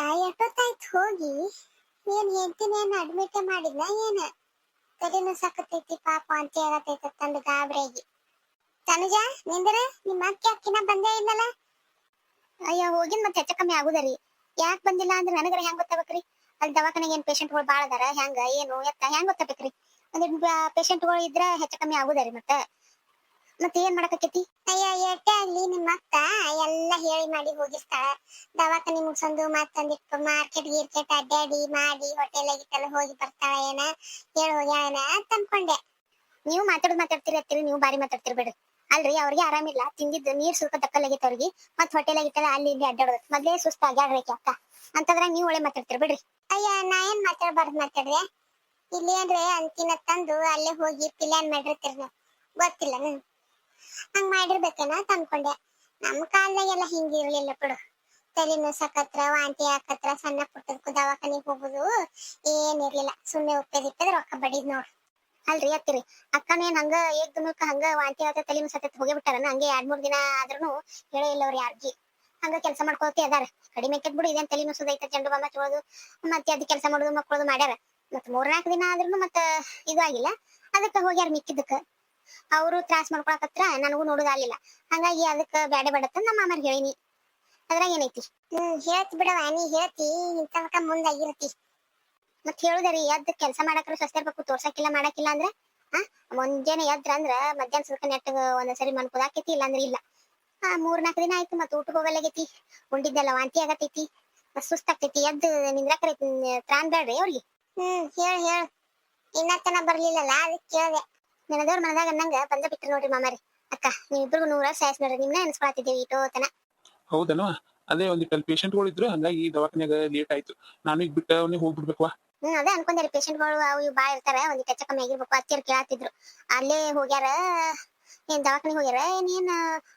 ಎಷ್ಟೊತ್ತಾಯ್ತು ಹೋಗಿ ಏನ್ ಹೆಂಡತಿನ ಅಡ್ಮಿಟ್ ಮಾಡಿದ್ನ ಏನ ತಲೆನೂ ಸಕತೈತಿ ಪಾಪ ಅಂತ ಹೇಳತೈತ ತಂದು ಗಾಬರಿಯಾಗಿ ತನುಜ ನಿಂದ್ರ ನಿಮ್ಮ ಅಕ್ಕಿ ಅಕ್ಕಿನ ಬಂದೇ ಇಲ್ಲಲ್ಲ ಅಯ್ಯೋ ಹೋಗಿನ್ ಮತ್ತೆ ಹೆಚ್ಚ ಕಮ್ಮಿ ಆಗುದರಿ ಯಾಕೆ ಬಂದಿಲ್ಲ ಅಂದ್ರೆ ನನಗರ ಹೆಂಗ್ ಗೊತ್ತಾಗ್ಬೇಕ್ರಿ ಅಲ್ಲಿ ದವಾಖಾನೆಗೆ ಏನ್ ಪೇಷಂಟ್ಗಳು ಬಾಳ ಅದಾರ ಹೆಂಗ ಏನು ಎತ್ತ ಹೆಂಗ್ ಗೊತ್ತಾಗ್ಬೇಕ್ರಿ ಒಂದ್ ಪೇಷಂಟ್ಗಳು ಇದ್ರ ಹೆಚ್ಚ ಕಮ್ಮಿ ಆಗುದರಿ ಮತ್ತೆ ಮತ್ತೆ ಏನ್ ಮಾಡಕತ್ತೈತಿ ಅಯ್ಯ ಎಟ್ಟೆ ಅಲ್ಲಿ ನಿಮ್ಮ ಅಕ್ಕ ಎಲ್ಲ ಹೇಳಿ ಮಾಡಿ ಹೋಗಿಸ್ತಾಳ. ದವಾಖಾನೆ ಸಂದು ಮತ್ತೊಂದಿಟ್ಟು ಮಾರ್ಕೆಟ್ ಗೀರ್ಕೆಟ್ ಅಡ್ಡಾಡಿ ಮಾಡಿ ಹೋಟೆಲ್ ಆಗಿತ್ತಲ್ಲ ಹೋಗಿ ಬರ್ತಾಳ ಏನ? ಹೇಳಿ ಹೋಗ್ಯಾಳ ಅಂತ ಅನ್ಕೊಂಡೆ. ನೀವು ಮಾತಾಡೋದು ಮಾತಾಡ್ತಿರತ್ತೀರಿ ನೀವು ಬಾರಿ ಮಾತಾಡ್ತಿರ್ ಬಿಡ್ರಿ. ಅಲ್ರಿ ಅವ್ರಿಗೆ ಆರಾಮಿಲ್ಲ. ತಿಂದಿದ್ದು ನೀರ್ ಸುಲ್ಕ ದಕ್ಕಲಾಗಿತ್ತು ಅವ್ರಿಗೆ. ಮತ್ ಹೋಟೆಲ್ ಆಗಿತ್ತಲ್ಲ ಅಲ್ಲಿ ಇಲ್ಲಿ ಅಡ್ಡಾಡೋದು ಮೊದ್ಲೇ ಸುಸ್ತ ಆಗ್ಯಾಡ್ರಿ ಅಕ್ಕ. ಅಂತಂದ್ರ ನೀವು ಒಳ್ಳೆ ಮಾತಾಡ್ತಿರ್ ಬಿಡ್ರಿ. ಅಯ್ಯ ನಾ ಏನ್ ಮಾತಾಡ್ಬಾರ್ದು ಮಾತಾಡ್ರೆ ಇಲ್ಲಿ ಅಂದ್ರೆ ಅಂತಿನ ತಂದು ಅಲ್ಲೇ ಹೋಗಿ ಪ್ಲಾನ್ ಮಾಡಿರ್ತೀರಿ ನೀವು ಗೊತ್ತಿಲ್ಲ ನನ್ ಹಂಗ್ ಮಾಡಿರ್ಬೇಕೇನ ಅನ್ಕೊಂಡೆ. ನಮ್ ಕಾಲದಾಗೆಲ್ಲ ಹಿಂಗಿರ್ಲಿಲ್ಲ ಬಿಡು. ತಲೆ ಸಕತ್ರ ವಾಂತಿ ಹಾಕತ್ರ, ಸಣ್ಣ ಪುಟ್ಟದಕ್ಕೂ ದವಾಖಾನಿಗೆ ಹೋಗುದು ಏನಿರ್ಲಿಲ್ಲ ಸುಮ್ನೆ ಉಪ್ಪದಿಪ್ಪದ ರೊಕ್ಕ ಬಡಿದ್ ನೋಡು. ಅಲ್ರಿ, ಅತ್ತಿರಿ. ಅಕ್ಕನೇನ್ ಹಂಗ ಏಕ್ ಹಂಗ ವಾಂತಿ ಆತ ತಲೆ ಸತತ್ ಹೋಗಿ ಬಿಟ್ಟಾರನ? ಹಂಗೆ ಎರಡ್ ಮೂರ್ ದಿನ ಆದ್ರೂ ಹೇಳೇ ಇಲ್ಲ ಅವ್ರ ಹಂಗ ಕೆಲಸ ಮಾಡ್ಕೊಳ್ತಿ ಅದಾರ. ಕಡಿಮೆ ಕೆಟ್ ಬಿಡು, ಇದೇನ್ ತಲೆನೂ ಸುದೈತ ಚೆಂಡು ಬಾಮ ಚೋದು ಮತ್ತೆ ಅದ್ ಕೆಲಸ ಮಾಡೋದು ಮಕ್ಕಳದು ಮಾಡ್ಯಾರ. ಮತ್ ಮೂರ್ನಾಲ್ಕು ದಿನ ಆದ್ರೂ ಮತ್ತ ಇದು ಆಗಿಲ್ಲ. ಅದಕ್ಕ ಹೋಗ್ಯಾರ ಮಿಕ್ಕಿದಕ್ಕ ಅವರು ತ್ರಾಸ್ ಮಾಡ್ಕೊಳಕತ್ರ ನನಗೂ ನೋಡುದಾಗ್ಲಿಲ್ಲ ಹಂಗಾಗಿ ಅದಕ್ಕ ಬೇಡ ಬೇಡತ್ತ ನಮ್ಮ ಮಾಮರ್ ಹೇಳಿನಿ. ಅದ್ರಾಗ ಏನೈತಿ? ಹ್ಮ್ ಹೇಳ್ತಿ ಬಿಡವ ನೀ ಹೇಳ್ತಿ ಇಂತವಕ ಮುಂದಾಗಿರ್ತಿ ಮತ್ ಹೇಳುದರಿ ಎದ್ದ ಕೆಲಸ ಮಾಡಕ್ರ ಸ್ವಸ್ಥ ಇರ್ಬೇಕು ತೋರ್ಸಕ್ಕಿಲ್ಲ ಮಾಡಕ್ಕಿಲ್ಲ ಅಂದ್ರ ಆ ಮುಂಜಾನೆ ಎದ್ರ ಅಂದ್ರ ಮಧ್ಯಾಹ್ನ ಸ್ವಲ್ಪ ನೆಟ್ ಒಂದೊಂದ್ಸರಿ ಮನ್ಕೋದಾಕೈತಿ ಇಲ್ಲ ಅಂದ್ರೆ ಇಲ್ಲ. ಆ ಮೂರ್ ನಾಲ್ಕು ದಿನ ಆಯ್ತು ಮತ್ ಊಟಕ್ಕೆ ಹೋಗಲಾಗೈತಿ ಉಂಡಿದ್ದೆಲ್ಲ ವಾಂತಿ ಆಗತೈತಿ ಮತ್ ಸುಸ್ತಾಗ್ತೈತಿ ಎದ್ದು ನಿಂದ್ರಾಕರೈತಿ ತ್ರಾನ್ ಬೇಡ್ರಿ ಅವ್ರಿಗೆ. ಹ್ಮ್ ಹೇಳ ಹೇಳ. ಇನ್ನತನ ಬರ್ಲಿಲ್ಲಲ್ಲ ಅದಕ್ಕೆ ಕೇಳ್ದೆ. ನನದವ್ರ ಮನದಾಗ ಅನ್ನಂಗ ಬಂದ ಬಿಟ್ರು ನೋಡ್ರಿ ಮಾಮಾರಿ. ಅಕ್ಕ ನೀವಿಬ್ರಿಗೂ ನೂರ ಸಾಯಸ್ ನೋಡ್ರಿ ನಿಮ್ನ ನೆನ್ಸ್ಕೊಳತಿದ್ದೀವಿ ಇಟೋತನ ಹೌದಲ್ವಾ ಅದೇ ಒಂದಿಟ್ಟು ಪೇಷಂಟ್ಗಳು ಇದ್ರು ಹಂಗಾಗಿ ದವಾಖಾನ್ಯಾಗ ಲೇಟ್ ಆಯ್ತು. ನಾನು ಈಗ ಬಿಟ್ಟ ಅವನಿಗೆ ಹೋಗ್ಬಿಡ್ಬೇಕವಾ ಹ್ಮ್ ಅದೇ ಪೇಷಂಟ್ಗಳು ಅವು ಇವು ಬಾಳ ಇರ್ತಾರ ಒಂದ್ ಕೆಚ್ಚ ಕಮ್ಮಿ ಆಗಿರ್ಬೇಕು ಹತ್ತಿರ ಕೇಳತ್ತಿದ್ರು ಅಲ್ಲೇ ಹೋಗ್ಯಾರ ಏನ್ ದವಾಖಾನೆ ಹೋಗ್ಯಾರ ಏನೇನ್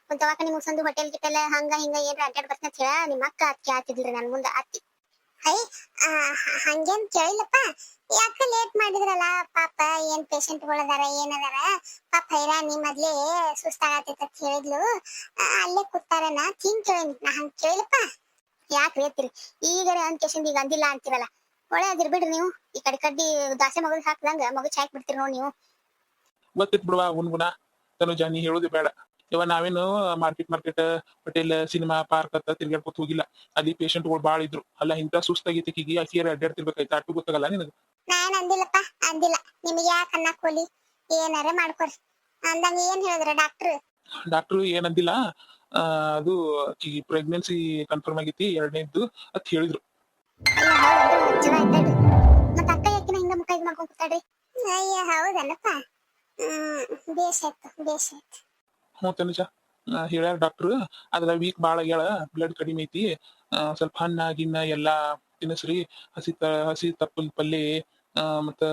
ಒಂದ್ ದವಾಖಾನೆ ಮುಗ್ಸಂದು ಹೋಟೆಲ್ ಗಿಟೆಲ್ ಹಂಗ ಹಿಂಗ ಏನ್ರ ಅಡ್ಡಾಡ್ ಬರ್ತೀನಿ ಅಂತ ಹೇಳ ನಿಮ್ಮ ಅಕ್ಕ ಅದ್ ಕೇಳತ್ತಿದ್ರಿ ನನ್ ಮುಂದ ಅತ್ತಿ. ಐ ಹಂಗೇನ್ ಕೇಳಿಲ್ಲಪ್ಪ. ಯಾಕ ಲೇಟ್ ಮಾಡಿದ್ರಲ್ಲ, ಪಾಪ ಏನ್ ಪೇಷಂಟ್ಗಳದಾರ ಏನದಾರ. ಪಾಪ ಹೈರಾಣಿ ಮೊದ್ಲೇ ಸುಸ್ತಾಗತ್ತೈತ ಅಂತ ಹೇಳಿದ್ಲು. ಅಲ್ಲೇ ಕೂತಾರನ ತಿಂಗ್ ಕೇಳಿನಿ. ನಾ ಹಂಗ್ ಕೇಳಿಲ್ಲಪ್ಪ. ಯಾಕೆ ಎತ್ತಿರಿ ಈಗ ಕೇಶನ್ ಈಗ ಅಂದಿಲ್ಲ ಅಂತೀರಲ್ಲ ಒಳ್ಳೆ ಅದಿರ್ ಬಿಡ್ರಿ ನೀವು. ಈ ಕಡೆ ಕಡ್ಡಿ ದಾಸೆ ಮಗದ್ ಹಾಕ್ದಂಗ, ಮಗು ಚಾಯ್ಕ್ ಬಿಡ್ತೀರಿ ನೋಡಿ ನೀವು. ಗೊತ್ತಿತ್ ಬಿಡುವ ಗುಣ ಜಾನಿ ನೀ ಹೇಳುದು ಬೇಡ. ಇವ ನಾವೇನು market market hotel cinema park ಅಂತ ತಿರ್ಗಾಡ್ಕೊತ ಹೋಗಿಲ್ಲ. ಅಲ್ಲಿ ಪೇಷಂಟ್ಗಳು ಬಾಳ ಇದ್ರು. ಅಲ್ಲ ಇಂತ ಸುಸ್ತಾಗೈತಿ ಆಕಿಗೆ ಆಕಿಯರ ಅಡ್ಡಾಡ್ತಿರ್ಬೇಕಾಯ್ತು ಅಟ್ಟು ಗೊತ್ತಾಗಲ್ಲ ನಿನಗ? ನಾನ್ ಅಂದಿಲ್ಲಪ್ಪ ಅಂದಿಲ್ಲ. ನಿಮಗೆ ಯಾಕೆ ಅನ್ನಕ್ ಹೋಲಿ ಏನಾರ ಮಾಡ್ಕೊರಿ ಅಂದಂಗ ಏನ್ ಹೇಳಿದ್ರ ಡಾಕ್ಟರ್? ಡಾಕ್ಟ್ರು ಏನಂದಿಲ್ಲ ಅದು ಪ್ರೆಗ್ನೆನ್ಸಿ ಕನ್ಫರ್ಮ್ ಆಗೈತಿ ಎರಡನೇದ್ದು ಅಂತ ಹೇಳಿದ್ರು. ಮತ್ತ ಅಕ್ಕ ಯಾಕಿನ ಹಿಂಗ ಮುಖ ಇದ್ ಮಾಡ್ಕೊಂಡ್ ಕೂತಾಡ್ರಿ ಅಯ್ಯ ಹೌದಲ್ಲಪ್ಪ. ಹ್ಮ್ ಬೇಷ್ ಆಯ್ತು ಬೇಷ್ ಆಯ್ತು. ಹ್ಞೂ ತನುಜ ಹೇಳ್ಯಾರ ಡಾಕ್ಟ್ರು ಅದ್ರ ವೀಕ್ ಭಾಳ ಆಗ್ಯಾಳ ಬ್ಲಡ್ ಕಡಿಮೆ ಐತಿ. ಸ್ವಲ್ಪ ಹಣ್ಣ ಗಿನ್ನ ಎಲ್ಲಾ ತಿನ್ನಿಸ್ರಿ ಹಸಿ ತ ಹಸಿ ತಪ್ಪಲ್ ಪಲ್ಲೆ ಮತ್ತ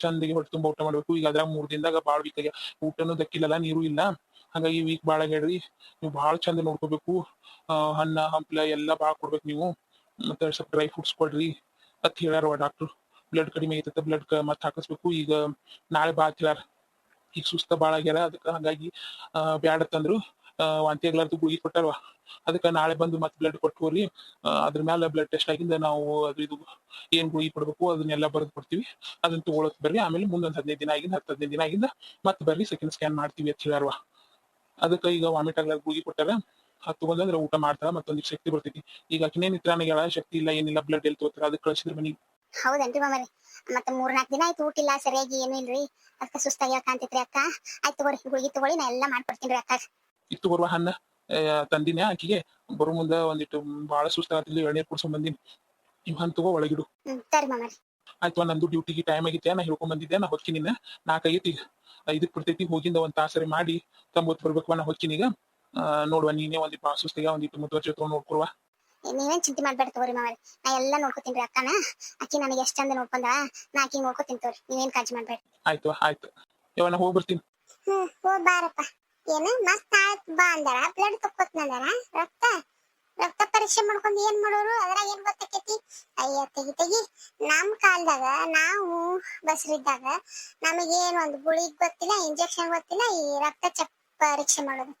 ಚಂದಿಗೆ ಹೊಟ್ಟೆ ತುಂಬ ಊಟ ಮಾಡ್ಬೇಕು. ಈಗ ಅದ್ರಾಗ ಮೂರ್ ದಿನದಾಗ ಭಾಳ ವೀಕ್ ಆಗ್ಯ ಊಟನೂ ದಕ್ಕಿಲ್ಲಲ್ಲ, ನೀರು ಇಲ್ಲ. ಹಾಗಾಗಿ ವೀಕ್ ಭಾಳ ಆಗ್ಯಾಡ್ರಿ ನೀವು ಭಾಳ ಚಂದ ನೋಡ್ಕೋಬೇಕು. ಹಣ್ಣ, ಹಂಪ್ಲ ಎಲ್ಲಾ ಭಾಳ ಕೊಡ್ಬೇಕು ನೀವು. ಮತ್ತೆ ಸ್ವಲ್ಪ ಡ್ರೈ ಫ್ರೂಟ್ಸ್ ಕೊಡ್ರಿ ಅಂತ ಹೇಳ್ಯಾರ ಡಾಕ್ಟ್ರು ಬ್ಲಡ್ ಕಡಿಮೆ ಐತತ್ತ ಬ್ಲಡ್ ಮತ್ತೆ ಹಾಕಿಸ್ಬೇಕು. ಈಗ ನಾಳೆ ಬಾ ಅಂತ ಹೇಳ್ಯಾರ. ಈಗ ಸುಸ್ತ ಭಾಳ ಆಗ್ಯಾರ. ಅದಕ್ಕೆ ಹಾಗಾಗಿ ಆ, ಬ್ಯಾಡ ತಂದ್ರು. ಆ, ವಾಂತಿ ಆಗ್ಲಾರ್ದು ಗುಳಿಗೆ ಕೊಟ್ಟಾರವ ಅದಕ್ಕೆ ನಾಳೆ ಬಂದು ಮತ್ತೆ ಬ್ಲಡ್ ಕೊಟ್ಟುಕೋರಿ ಅದ್ರ ಮೇಲೆ ಬ್ಲಡ್ ಟೆಸ್ಟ್ ಆಗಿಂದ ನಾವು ಅದು ಇದು ಏನ್ ಗುಳಿಗೆ ಕೊಡ್ಬೇಕು ಅದನ್ನೆಲ್ಲ ಬರೆದು ಕೊಡ್ತೀವಿ. ಅದನ್ನ ತಗೊಳಕ್ ಬರ್ರಿ. ಆಮೇಲೆ ಮುಂದೊಂದ್ ಹದಿನೈದು ದಿನ ಆಗಿಂದ ಹತ್ತು ಹದಿನೈದು ದಿನ ಆಗಿಂದ ಮತ್ತೆ ಬರ್ರಿ ಸೆಕೆಂಡ್ ಸ್ಕ್ಯಾನ್ ಮಾಡ್ತೀವಿ ಅಂತ ಹೇಳ್ಯಾರವ. ಅದಕ್ಕೆ ಈಗ ವಾಮಿಟ್ ಆಗ್ಲಾರ್ದು ಗುಳಿಗೆ ಕೊಟ್ಟಾರ. ಅದು ತಗೊಂಡ್ರೆ ಊಟ ಮಾಡ್ತಾರ ಮತ್ತೊಂದಿಷ್ಟು ಶಕ್ತಿ ಬರ್ತೈತಿ. ಈಗ ಆಕಿನೇ ನಿತ್ರಾಣಿಗಳ ಶಕ್ತಿ ಇಲ್ಲ ಏನಿಲ್ಲ ಬ್ಲಡ್ ಎಲ್ಲಿ ತಗೋತಾರ ಅದಕ್ಕೆ ಕಳ್ಸಿದ್ರ ಮನಿಗೆ. ಹೌದನ್ರಿ ಮಾಮರಿ? ಮತ್ತೆ ಮೂರ್ನಾಲ್ಕು ದಿನ ಆಯ್ತು ಊಟಿಲ್ಲ ಸರಿಯಾಗಿ ಏನು ಇಲ್ರಿ. ಅದಕ್ಕ ಸುಸ್ತಾಗಿ ಕಾಣ್ತೈತ್ರಿ ಅಕ್ಕ. ಆಯ್ತು ತಗೋರಿ ಗುಳಿಗೆ ತಗೊಳ್ಳಿ ನಾ ಎಲ್ಲಾ ಮಾಡ್ಕೊಡ್ತೀನಿ ಅಕ್ಕ ಇತ್ತು ಬರುವ ಹಣ್ಣ ತಂದಿನ ಆಕಿಗೆ. ಬರೋ ಮುಂದ ಒಂದಿಟ್ಟು ಬಾಳ ಸುಸ್ತಾಗತ್ತಿಲ್ಲ ಎಳ್ನೀರ್ ಕುಡ್ಸ್ಕೊಂಡ್ ಬಂದಿನಿ. ಇವ್ ಹಣ್ಣ್ ತಗೋ ಒಳಗಿಡು. ಹ್ಮ್ ಸರಿ ಮಾಮರಿ. ಆಯ್ತು ನಂದು ಡ್ಯೂಟಿಗೆ ಟೈಮ್ ಆಗಿತ್ತೆ ನಾ ಹೇಳ್ಕೊಂಡ್ ಬಂದಿದ್ದೆ ನಾ ನಿನ್ನ. ನಾಲ್ಕೈತಿ ಇದಕ್ ಬಿಡ್ತೈತಿ ಹೋಗಿಂದ ಒಂದ್ ತಾಸರಿ ಮಾಡಿ. ತಂಬತ್ ಬರ್ಬೇಕು ನಾ ಹೊಕ್ಕಿನಿ ಈಗ ನೋಡುವ ನೀನೇ ಒಂದಿಟ್ಟು ಸುಸ್ತಿಗೆ ಸುಸ್ತಿಗ ಒಂದಿಟ್ಟು ಮುತುವರ್ಜಿ ತಗೊಂಡ್ ನೋಡ್ಕೊಡುವ. ನೀವೇನ್ ಚಿಂತೆ ಮಾಡ್ಬೇಡ ತಗೋರಿ ಮಾಮರಿ ನಾ ಎಲ್ಲಾ ನೋಡ್ಕೊತೀನಿ ಅಕ್ಕನ. ಅಕ್ಕಿ ನನಗೆ ಎಷ್ಟ್ ಚಂದ ನೋಡ್ಕೊಂಡ. ನಾ ಅಕ್ಕಿ ನೋಡ್ಕೊತೀನಿ ತಗೋರಿ. ನೀವೇನ್ ಕಾಳಜಿ ಮಾಡ್ಬೇಡ. ಆಯ್ತು ಆಯ್ತು. ಇವನ ಹೋಗಿ ಬರ್ತೀನಿ ಹ್ಮ್ ಹೋಗ್ ಬಾರಪ್ಪ. ಏನು ಮಸ್ತ್ ಆಯ್ತ್ ಬಾ ಅಂದಾರ. ಬ್ಲಡ್ ತಕ್ಕೋತ್ನಂದಾರ ರಕ್ತ ರಕ್ತ ಪರೀಕ್ಷೆ ಮಾಡ್ಕೊಂಡು ಏನ್ ಮಾಡೋರು? ಅದ್ರಾಗ ಏನ್ ಗೊತ್ತಾಕೈತಿ? ಅಯ್ಯ ತೆಗಿ ತೆಗಿ. ನಮ್ ಕಾಲದಾಗ ನಾವು ಬಸ್ರಿದ್ದಾಗ ನಮಗೇನ್ ಒಂದು ಗುಳಿಗ್ ಗೊತ್ತಿಲ್ಲ ಇಂಜೆಕ್ಷನ್ ಗೊತ್ತಿಲ್ಲ ಈ ರಕ್ತ ಚೆಕ್ ಪರೀಕ್ಷೆ ಮಾಡೋದು.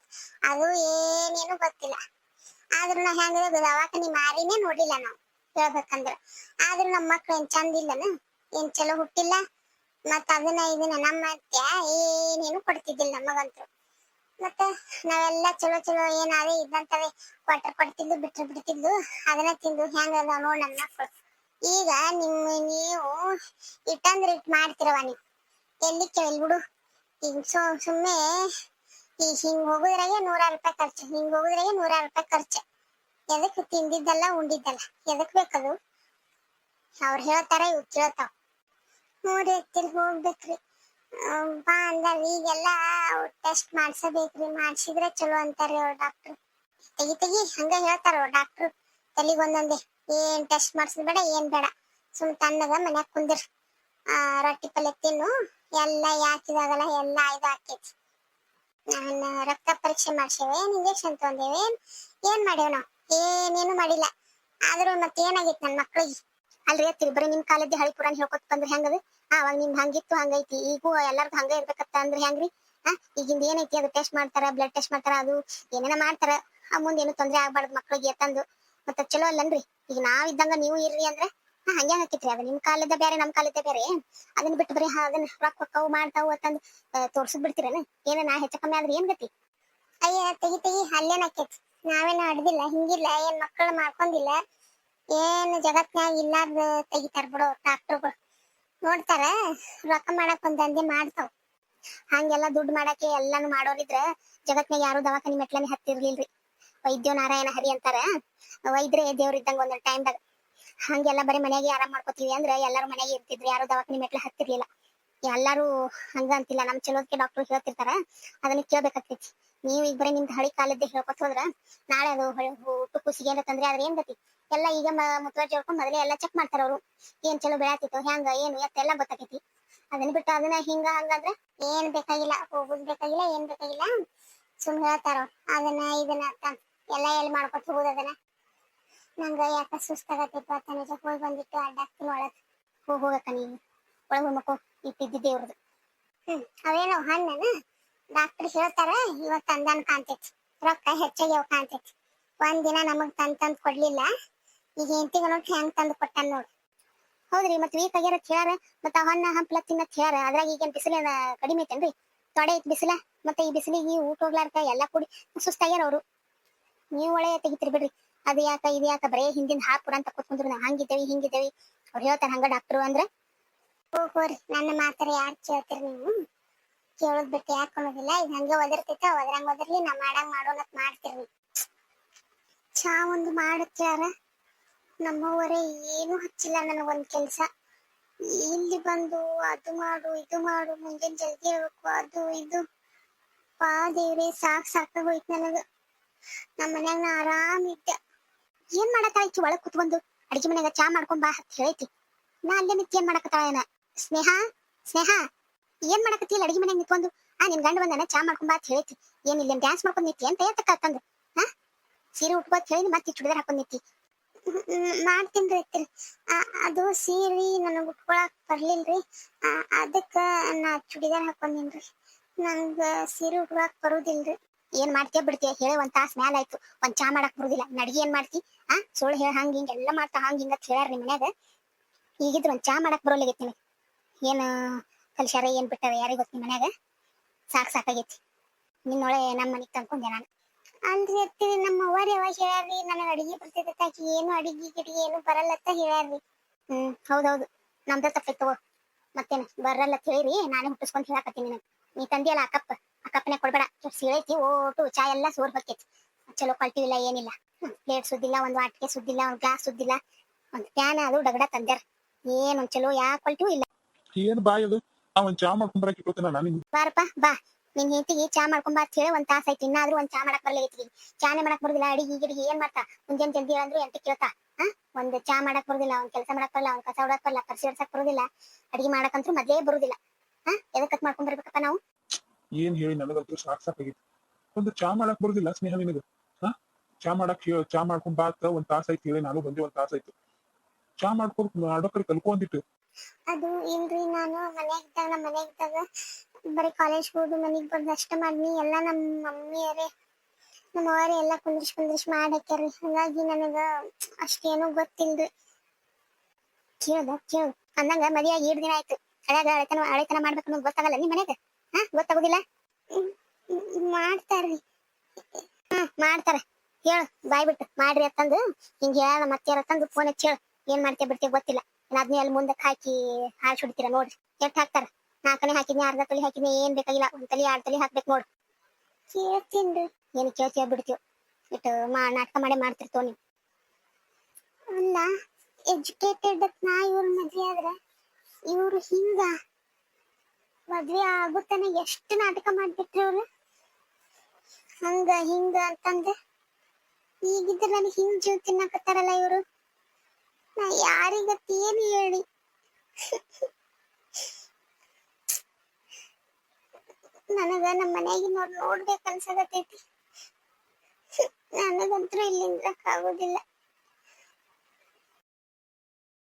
ಅದು ಏನೇನು ಗೊತ್ತಿಲ್ಲ. ಆದ್ರೂ ನಾ ಹೆಂಗ ದವಾಖಾನಿ ಮಾರಿನೇ ನೋಡಿಲ್ಲ ನಾವು, ಹೇಳ್ಬೇಕಂದ್ರ. ಆದ್ರೂ ನಮ್ಮ ಮಕ್ಳು ಏನ್ ಚಂದ ಇಲ್ಲನ? ಏನ್ ಚಲೋ ಹುಟ್ಟಿಲ್ಲ? ಮತ್ತ ಅದನ್ನ ಇದನ್ನ ನಮ್ಮ ಅತ್ತೆ ಏನೇನು ಕೊಡ್ತಿದ್ದಿಲ್ಲ ನಮಗಂತೂ. ಮತ್ತ ನಾವೆಲ್ಲ ಚಲೋ ಚಲೋ ಏನಾದ್ರೆ ಇದ್ದಂತವೇ ಕ್ವಾರ್ಟರ್ ಕೊಡ್ತಿದ್ದು ಬಿಟ್ರು ಬಿಡ್ತಿದ್ದು ಅದನ್ನ ತಿಂದು ಹೆಂಗ ನೋಡ್ ನನ್ನ ಮಕ್ಳು. ಈಗ ನಿಮ್ ನೀವು ಇಟ್ಟಂದ್ರೆ ಇಟ್ ಮಾಡ್ತಿರವ ನೀವು. ಎಲ್ಲಿ ಕೇಳ್ಬಿಡು ಈಗ ಸುಮ್ಮನೆ ಈಗ ಹಿಂಗ್ ಹೋಗುದ್ರಾಗೆ ನೂರಾರು ರೂಪಾಯಿ ಖರ್ಚು, ಹಿಂಗ್ ಹೋಗುದ್ರಾಗೆ ನೂರಾರು ರೂಪಾಯಿ ಖರ್ಚು. ಎದಕ್ ತಿಂದಿದ್ದಲ್ಲ ಉಂಡಿದ್ದಲ್ಲ, ಎದಕ್ ಬೇಕದು? ಅವ್ರು ಹೇಳ್ತಾರ ಇವ್ ಕೇಳ್ತಾವ. ನೋಡಿ ಎತ್ತಿಲ್ ಹೋಗ್ಬೇಕ್ರಿ. ಬಾ ಅಂದಾರ, ಈಗೆಲ್ಲ ಟೆಸ್ಟ್ ಮಾಡ್ಸಬೇಕ್ರಿ, ಮಾಡ್ಸಿದ್ರೆ ಚಲೋ ಅಂತಾರ್ರಿ ಅವ್ರ ಡಾಕ್ಟ್ರು ತೆಗಿ ತೆಗಿ, ಹಂಗ ಹೇಳ್ತಾರ ಅವ್ರ ಡಾಕ್ಟ್ರು ತಲಿಗ್ ಒಂದೊಂದೇ, ಏನ್ ಟೆಸ್ಟ್ ಮಾಡ್ಸದ್ ಬೇಡ, ಏನ್ ಬೇಡ. ಸುಮ್ ತಣ್ಣಗ ಮನ್ಯಾಗ ಕುಂದಿರ್. ಆ, ರೊಟ್ಟಿ ಪಲ್ಯ ತಿನ್ನು, ಎಲ್ಲ ಯಾಕಿದಾಗಲ್ಲ ಎಲ್ಲ ಇದು ಆಕೈತಿ. ನಾನು ರಕ್ತ ಪರೀಕ್ಷೆ ಮಾಡ್ಸೇವೆ, ಏನ್ ಇಂಜೆಕ್ಷನ್ ತಗೊಂಡೇವೆ ಏನ್ ಏನ್ ನಾವ್ ಏನೇನು ಮಾಡಿಲ್ಲ. ಆದ್ರೂ ಮತ್ತೆ ಏನಾಗಿತ್ತು ನನ್ನ ಮಕ್ಳಿಗೆ? ಅಲ್ರಿ ಅತ್ತಿರಿ, ಬರೀ ನಿಮ್ ಕಾಲದ್ದು ಹಳಿ ಪುರಾಣ ಹೇಳ್ಕೊತ ಬಂದ್ರೆ ಹೆಂಗದ? ಅವಾಗ ನಿಮ್ ಹಂಗಿತ್ತು, ಹಂಗೈತಿ. ಈಗೂ ಎಲ್ಲಾರ್ದು ಹಂಗ ಇರ್ಬೇಕತ್ತ ಅಂದ್ರೆ ಹೆಂಗ್ರಿ? ಆ, ಈಗಿಂದ ಏನೈತಿ ಅದು ಟೆಸ್ಟ್ ಮಾಡ್ತಾರ ಬ್ಲಡ್ ಟೆಸ್ಟ್ ಮಾಡ್ತಾರ, ಅದು ಏನೇನ ಮಾಡ್ತಾರ. ಆ ಮುಂದೇನು ತೊಂದ್ರೆ ಆಗ್ಬಾರ್ದು ಮಕ್ಳಿಗೆ ತಂದು ಮತ್ತೆ ಚಲೋ ಅಲ್ಲನ್ರಿ? ಈಗ ನಾವ್ ಇದ್ದಂಗ ನೀವು ಇರ್ರಿ ಅಂದ್ರೆ ಹಾ ಹಂಗೆ ಹಾಕಿತ್ರಿ ಅದು ನಿಮ್ ಕಾಲದ ಬೇರೆ ನಮ್ ಕಾಲದ ಬೇರೆ ಅದನ್ನ ಬಿಟ್ಟು ಬರೀ ಅದನ್ನ ರೊಕ್ಕ ಹೊಕ್ಕವು ಮಾಡ್ತಾವು ಅಂತಂದ್ ತೋರ್ಸದ್ ಬಿಡ್ತೀರೇನ? ಏನ ನಾ ಹೆಚ್ಚ ಕಮ್ಮಿ ಆದ್ರೆ ಏನ್ ಗತಿ? ಅಯ್ಯ, ತೆಗಿ ತೆಗಿ, ಅಲ್ಲೇನ್ ಆಕೈತಿ? ನಾವೇನ ಅಡ್ದಿಲ್ಲ ಹಿಂಗಿಲ್ಲ, ಏನ್ ಮಕ್ಕಳು ಮಾಡ್ಕೊಂಡಿಲ್ಲ. ಏನ್ ಜಗತ್ನ್ಯಾಗ ಇಲ್ಲಾರ್ದ ತೆಗಿತಾರ ಬಿಡು ಡಾಕ್ಟರ್ಗಳು ನೋಡ್ತಾರ, ರೊಕ್ಕ ಮಾಡಕ್ ಒಂದ್ ದಂಧೆ ಮಾಡ್ತಾವ್. ಹಂಗೆಲ್ಲ ದುಡ್ಡು ಮಾಡಕ್ಕೆ ಎಲ್ಲಾನು ಮಾಡೋರಿದ್ರ ಜಗತ್ನಾಗ ಯಾರು ದವಾಖಾನಿ ಮೆಟ್ಲನೆ ಹತ್ತಿರ್ಲಿಲ್ರಿ. ವೈದ್ಯ ನಾರಾಯಣ ಹರಿ ಅಂತಾರ. ವೈದ್ಯರೇ ದೇವ್ರಿದ್ದಂಗ ಒಂದ್ ಟೈಮ್ದಾಗ ಹಂಗೆಲ್ಲ ಬರೀ ಮನೆಗೆ ಆರಾಮ್ ಮಾಡ್ಕೋತೀವಿ ಅಂದ್ರೆ ಎಲ್ಲಾರು ಮನೆಗೆ ಇರ್ತಿದ್ರು, ಯಾರು ದವಾಖಾನೆ ಮೆಟ್ಲ ಹತ್ತಿರ್ಲಿಲ್ಲ. ಎಲ್ಲಾರು ಹಂಗ ಅಂತಿಲ್ಲ, ನಮ್ ಚಲೋದಕ್ಕೆ ಡಾಕ್ಟರ್ ಹೇಳ್ತಿರ್ತಾರ, ಅದನ್ನ ಕೇಳ್ಬೇಕಾಗ್ತೈತಿ. ನೀವ್ ಈಗ ಬರೀ ನಿಮ್ದು ಹಳಿ ಕಾಲದ್ದೇ ಹೇಳ್ಕೊತ ಹೋದ್ರ, ನಾಳೆ ಅದು ಹುಟ್ಟು ಕುಸಿಗೆ ಏನಾರ ತಂದ್ರೆ ಆದ್ರೆ ಏನ್ ಗತಿ? ಎಲ್ಲ ಈಗ ಮುತುವರ್ಜಿ ಹೇಳ್ಕೊಂಡ್ ಮೊದಲೇ ಎಲ್ಲ ಚೆಕ್ ಮಾಡ್ತಾರ ಅವ್ರು. ಏನ್ ಚಲೋ ಬೆಳಾತಿತ್ತು ಹೆಂಗ, ಏನು, ಎತ್ತ ಎಲ್ಲ ಗೊತ್ತಾಕೈತಿ. ಅದನ್ನ ಬಿಟ್ಟು ಅದನ್ನ ಹಿಂಗ ಹಂಗಂದ್ರ ಏನ್ ಬೇಕಾಗಿಲ್ಲ, ಹೋಗುದ್ ಬೇಕಾಗಿಲ್ಲ, ಏನ್ ಬೇಕಾಗಿಲ್ಲ. ಸುಮ್ ಹೇಳ್ತಾರ ಅದನ್ನ, ಇದನ್ನ ಎಲ್ಲ ಎಲ್ಲಿ ಮಾಡ್ಕೊತ ಹೋಗುದ ಅದನ್ನ? ನಂಗ ಯಾಕ ಸುಸ್ತಾಗತ್ತೈತಿ ಅತ್ತ ನಿಜ ಹೋಗಿ ಬಂದಿಟ್ಟು ಅಡ್ಡಾಕ್ತೀನಿ ಒಳಗ್ ಹೋಗಿ ಹೋಗಕ್ಕ ನೀನು. ಒಳಗ್ ಹೋಗ್ಬೇಕು ಇಟ್ಟಿದ್ದಿ ದೇವ್ರದ್ದು ಹ್ಮ್, ಅವೇನೋ ಹಣ್ಣನ ಡಾಕ್ಟರ್ ಹೇಳ್ತಾರ ಇವತ್ ತಂದನ್ ಕಾಣ್ತೈತಿ. ರೊಕ್ಕ ಹೆಚ್ಚಾಗಿ ಅವ್ ಕಾಣ್ತೈತಿ. ಒಂದ್ ದಿನ ನಮಗ್ ತಂದ್ ತಂದ್ ಕೊಡ್ಲಿಲ್ಲ. ಈಗ ಹೆಂಡತಿಗ ನೋಡಿ ಹೆಂಗ್ ತಂದ್ ಕೊಟ್ಟಾನ ನೋಡ್ರಿ ಹೌದ್ರಿ ಮತ್ ವೀಕ್ ಆಗ್ಯಾರ ಹೇಳ್ಯಾರ. ಮತ್ತ ಹಣ್ಣ ಹಂಪ್ಲ ತಿನ್ನತ್ ಹೇಳ್ಯಾರ. ಅದ್ರಾಗ ಈಗೇನ್ ಬಿಸಿಲಿನ ಕಡಿಮೆ ಐತೇನ್ರಿ? ತೊಡೆ ಐತ್ ಬಿಸಿಲ. ಮತ್ತೆ ಈ ಬಿಸಿಲಿಗೆ ಊಟ ಹೋಗ್ಲಾರ್ಕ ಎಲ್ಲಾ ಕೂಡಿ ಸುಸ್ತಾಗ್ಯಾರ ಅವ್ರು. ನೀವ್ ಒಳ್ಳೆ ತೆಗಿತೀರಿ ಬಿಡ್ರಿ. ಅದ್ ಯಾಕ, ಇದು ಯಾಕ, ಬರೇ ಹಿಂದಿನ ಹಾಪುರ ಅಂತ ಕೂತ್ಕೊಂಡ್ರು ನಾವು. ಹಂಗಿದ್ದೇವಿ, ಹಿಂಗಿದ್ದೇವಿ. ಅವ್ರು ಹೇಳ್ತಾರ, ಹಂಗ ಡಾಕ್ಟ್ರು ಅಂದ್ರೆ. ಹೋಗ್ರಿ ನನ್ನ ಮಾತ್ರ ಯಾರ್ ಕೇಳ್ತೀರಿ ನೀವು? ಕೇಳೋದ್ ಬಿಟ್ಟು ಯಾಕೆ ಅನ್ನೋದಿಲ್ಲ ಇದು ಹಂಗೆ ಒದರ್ತೈತ ಒದ್ರಂಗ್ ಒದರ್ಲಿ, ನಾ ಮಾಡಂಗ್ ಮಾಡೋಣ ಮಾಡ್ತಿರ್ರಿ ಚಾ ಒಂದು ಮಾಡ್ತಾರ ನಮ್ಮವರೇ ಏನು ಹಚ್ಚಿಲ್ಲ ನನಗೊಂದ್ ಕೆಲ್ಸ. ಇಲ್ಲಿ ಬಂದು ಅದು ಮಾಡು, ಇದು ಮಾಡು ಮುಂಜಾನೆ ಜಲ್ದಿ ಹೇಳ್ಬೇಕು ಅದು, ಇದು. ಪಾ ದೇವ್ರೆ, ಸಾಕ್ ಸಾಕ ಹೋಯ್ತು ನನಗ. ನಮ್ಮ ಮನ್ಯಾಗ ನಾ ಆರಾಮ್ ಇದ್ದೆ. ಏನ್ ಮಾಡತ್ತಾಳ ಈಕಿ ಒಳಗ್ ಕುತ್ಕೊಂಡು ಅಡಿಗೆ ಮನ್ಯಾಗ ಚಾ ಮಾಡ್ಕೊಂಡ್ ಬಾ ಅಂತ ಹೇಳೈತಿ. ನಾ ಅಲ್ಲೇ ನಿಂತ ಏನ್ ಮಾಡಕತ್ತಾಳ ಏನ? ಸ್ನೇಹ ಸ್ನೇಹ, ಏನ್ ಮಾಡಕತ್ತಿಲ್ಲ ಅಡಿಗೆ ಮನ್ಯಾಗ ನಿಂತ್ಕೊಂಡು ಆ, ನಿನ್ ಗಂಡ ಬಂದಾನ, ಚಾ ಮಾಡ್ಕೊಂಡ್ ಬಾ ಅಂತ ಹೇಳೈತಿ. ಏನ್ ಇಲ್ಲಿ ಡ್ಯಾನ್ಸ್ ಮಾಡ್ಕೊಂಡ್ ನಿಂತಿ ಅಂತ ತಂದು ಹಾ? ಸೀರೆ ಉಟ್ಕೋತ್ ಹೇಳಿ ಮತ್ತೆ ಚುಡಿದಾರ ಹಾಕೊಂಡ್ ನಿಂತಿ. ಮಾಡ್ತೀನಿ ರೀ ಅದು ಸೀರೆ ನನಗೆ ಉಟ್ಕೊಳಕ್ ಬರ್ಲಿಲ್ರಿ ಅದಕ್ಕ ನಾ ಚುಡಿದಾರ ಹಾಕೊಂಡಿನ್ರಿ ನಂಗ ಸೀರೆ ಉಟ್ಕೊಳಕ್ ಬರುದಿಲ್ರಿ ಏನ್ ಮಾಡ್ತೀಯ ಬಿಡ್ತೀಯ ಹೇಳಿ, ಒಂದ್ ತಾಸ್ ಮ್ಯಾಲ ಆಯ್ತು, ಒಂದ್ ಚಾ ಮಾಡಕ್ ಬರುದಿಲ್ಲ. ನಡಿಗೆ ಏನ್ ಮಾಡ್ತಿ? ಆ ಸುಳ್ಳು ಹೇಳ ಹಂಗ ಹಿಂಗ, ಎಲ್ಲ ಮಾಡ್ತಾ ಹಂಗ ಹಿಂಗ ಹೇಳ್ಯಾರ ನಿಮ್ ಮನ್ಯಾಗ. ಈಗಿದ್ರ ಒಂದ್ ಚಾ ಮಾಡಕ್ ಬರೋಲ್ಲಾಗೈತಿ ನಿಮಗೆ. ಏನ್, ಕಲ್ಸ್ಯಾರ, ಏನ್ ಬಿಟ್ಟಾರ ಯಾರಿಗ್ ಗೊತ್ತಿ ಮನ್ಯಾಗ? ಸಾಕ್ ಸಾಕಾಗೈತಿ. ನಿನ್ನೊಳೆ ನಮ್ಮ ಮನಿಗ್ ತಂದ್ಕೊಂಡೆ ನಾನು. ಅಂದ್ರೆ ಎತ್ತಿರಿ ನಮ್ಮ ಅವ್ವಾರ ಯಾವಾಗ ಹೇಳ್ಯಾರ್ರಿ, ನನಗ ಅಡಿಗೆ ಬರ್ತೈತೆ ಏನು ಅಡಿಗೆ ಗಿಡಿಗೆ ಏನು ಬರಲ್ಲ ಅಂತ ಹೇಳ್ಯಾರ್ರಿ. ಹ್ಮ್ ಹೌದೌದು ನಮ್ದ ತಪ್ಪಿತ್ತು ಮತ್ತೇನ ಬರಲ್ಲ ಕೇಳಿರಿ ಹೇಳಿರಿ ನಾನೇ ಹುಟ್ಟಿಸ್ಕೊಂಡ್ ಹೇಳಾಕತ್ತೀನಿ ನಿನಗೆ. ನೀ ತಂದಿಯಲ್ಲ ಆ ಕಪ್ ಆ ಕಪ್ಪನೆ ಕೊಡ್ಬೇಡ. ಸೀಳೈತಿ ಓಟು ಚಾ ಎಲ್ಲ ಸೋರ್ ಹೊಕ್ಕೈತಿ. ಚಲೋ ಕ್ವಾಲಿಟಿ ಇಲ್ಲ ಏನಿಲ್ಲ ಪ್ಲೇಟ್ ಸುದ್ದಿಲ್ಲ ಒಂದ್ ವಾಟಿಕೆ ಸುದ್ದಿಲ್ಲ ಒಂದ್ ಗ್ಲಾಸ್ ಸುದ್ದಿಲ್ಲ. ಒಂದ್ ಪ್ಯಾನ್ ಅದು ಡಗಡ ತಂದ್ಯಾರ. ಏನ್ ಒಂದ್ ಚಲೋ ಯಾವ ಕ್ವಾಲಿಟಿಯೂ ಇಲ್ಲ. ಏನ್ ಬಾಯ್ ಅದು ಅವನ್ ಚಾ ಮಾಡ್ಕೊಂಡ್ ಬರಕ್ ನಾನು ಬಾರಪ್ಪ ಬಾ. ನಿನ್ ಹೆಂಡತಿಗೆ ಚಾ ಮಾಡ್ಕೊಂಡ್ ಬಾ ಹೇಳಿ ಒಂದ್ ತಾಸ ಆಯ್ತು. ಇನ್ನಾದ್ರೂ ಒಂದ್ ಚಾ ಮಾಡಕ್ ಬರ್ಲಿಗೈತಿ ಚಾನೆ ಮಾಡಕ್ ಬರುದಿಲ್ಲ. ಅಡಿಗೆ ಗಿಡಿಗೆ ಏನ್ ಮಾಡ್ತಾ? ಮುಂಜಾನೆ ಜಲ್ದಿ ಅಂದ್ರೆ ಎಂತ ಕೇಳ್ತಾ? ಒಂದ್ ಚಾ ಮಾಡಕ್ ಬರುದಿಲ್ಲ ಒಂದ್ ಕೆಲಸ ಮಾಡಕ್ ಬರಲ್ಲ ಒಂದ್ ಕಸ ಹೊಡಕ್ ಬರಲ್ಲ ಕರ್ಸಿ ಹೊಡ್ಸಕ್ ಬರುದಿಲ್ಲ ಅಡಿಗೆ ಮಾಡಕಂತ್ರು ಮೊದ್ಲೇ ಬರುದಿಲ್ಲ. ಹಾ ಕಟ್ ಮಾಡ್ಕೊಂಡ್ ಬರ್ಬೇಕಪ್ಪ ನಾವು? ಏನ್ ಹೇಳಿ ನನಗಂತೂ ಸಾಕ್ ಸಾಕಾಗಿತ್ತು. ಒಂದು ಚಾ ಮಾಡಕ್ ಬರುದಿಲ್ಲ ಸ್ನೇಹ ನಿನಗ. ಹಾ? ಚಾ ಮಾಡಕ್ ಹೇಳ ಚಾ ಮಾಡ್ಕೊಂಡ್ ಬಾ ಅಂತ ಒಂದ್ ತಾಸ ಆಯ್ತು ಹೇಳಿ ನಾನು ಬಂದಿ ಒಂದ್ ತಾಸ ಆಯ್ತು. ಚಾ ಮಾಡ್ಕೊಂಡ್ ಮಾಡೋಕ್ರಿ ಕಲ್ಕೊಂದಿಟ್ಟು ಅದು ಇಲ್ರಿ ನಾನು ಮನ್ಯಾಗ ಇದ್ದಾಗ ನಮ್ಮ ಮನ್ಯಾಗ ಇದ್ದಾಗ ಬರೀ ಕಾಲೇಜ್ ಹೋದು ಮನೆಗ್ ಬಂದು ಅಷ್ಟ ಮಾಡ್ನಿ. ಎಲ್ಲಾ ನಮ್ಮ ಮಮ್ಮಿಯರೇ ನಮ್ಮ ಅವರೇ ಎಲ್ಲ ಕುಂದ್ರಿಸ್ ಕುಂದ್ರಿಸ್ ಮಾಡಿ ಹಾಕ್ಯಾರ್ರಿ ಹಂಗಾಗಿ ನನಗ ಅಷ್ಟೇನು ಗೊತ್ತಿಲ್ರಿ. ಕೇಳ್ದ, ಕೇಳು. ಅಂದಂಗ ಮದ್ವೆ ಆಗಿ ಏಳು ದಿನ ಆಯ್ತು. ಅದಾಗ ಅಳೆತನ ಅಳೆತನ ಮಾಡ್ಬೇಕು ಅನ್ನೋದು ಗೊತ್ತಾಗಲ್ಲ ನಿಮ್ ಮನ್ಯಾಗ? ಹಾ, ಗೊತ್ತಾಗುದಿಲ್ಲ? ಮಾಡ್ತಾರ್ರಿ. ಹಾ, ಮಾಡ್ತಾರ. ಹೇಳು, ಬಾಯ್ ಬಿಟ್ಟು ಮಾಡ್ರಿ ಅಂತಂದು ಹಿಂಗ ಹೇಳ ಮತ್ತೆ ತಂದು ಫೋನ್ ಹಚ್ಚಿ ಹೇಳು. ಏನ್ ಮಾಡ್ತೀಯ ಬಿಡ್ತೀಯ ಗೊತ್ತಿಲ್ಲ. ಅದ್ನೇ ಅಲ್ಲಿ ಮುಂದಕ್ಕೆ ಹಾಕಿ ಹಾಳು ಸುಡ್ತೀರ ನೋಡ್ರಿ. ಎಷ್ಟು ಹಾಕ್ತಾರ? ನಾಲ್ಕನೇ ಹಾಕಿದ್ನಿ, ಅರ್ಧ ತಲೆ ಹಾಕಿದ್ನಿ, ಏನ್ ಬೇಕಾಗಿಲ್ಲ. ಒಂದ್ ತಲೆ, ಎರಡು ತಲೆ ಹಾಕ್ಬೇಕು ನೋಡ್ರಿ. ಕೇಳ್ತೀನಿ ಏನ್ ಕೇಳ್ತೀಯ ಬಿಡ್ತೀವ ಇಟ್ಟು ಮಾ, ನಾಟಕ ಮಾಡೇ ಮಾಡ್ತಿರ್ತವ ನೀವು ಅಲ್ಲ ಎಜುಕೇಟೆಡ್ ನಾ ಇವ್ರ ಮದ್ವೆ ಆದ್ರೆ ಇವ್ರು ಹಿಂಗ ಮದ್ವೆ ಆಗುತ್ತಾನ ಎಷ್ಟು ನಾಟಕ ಮಾಡ್ಬಿಟ್ರಿ ಅವ್ರು ಹಂಗ, ಹಿಂಗ ಅಂತಂದ್ರೆ ಈಗಿದ್ರೆ ನನಗೆ ಹಿಂಗ್ ಜೀವ ತಿನ್ನಕತ್ತಾರಲ್ಲ ಇವರು? ನಾ ಯಾರಿಗತ್ತ ಏನು ಹೇಳಿ. ನನಗ ನಮ್ಮ ಮನೆಯಾಗಿನವ್ರು ನೋಡ್ಬೇಕು ನನಗಂತೂ ಇಲ್ಲಿಂದ ಆಗೋದಿಲ್ಲ.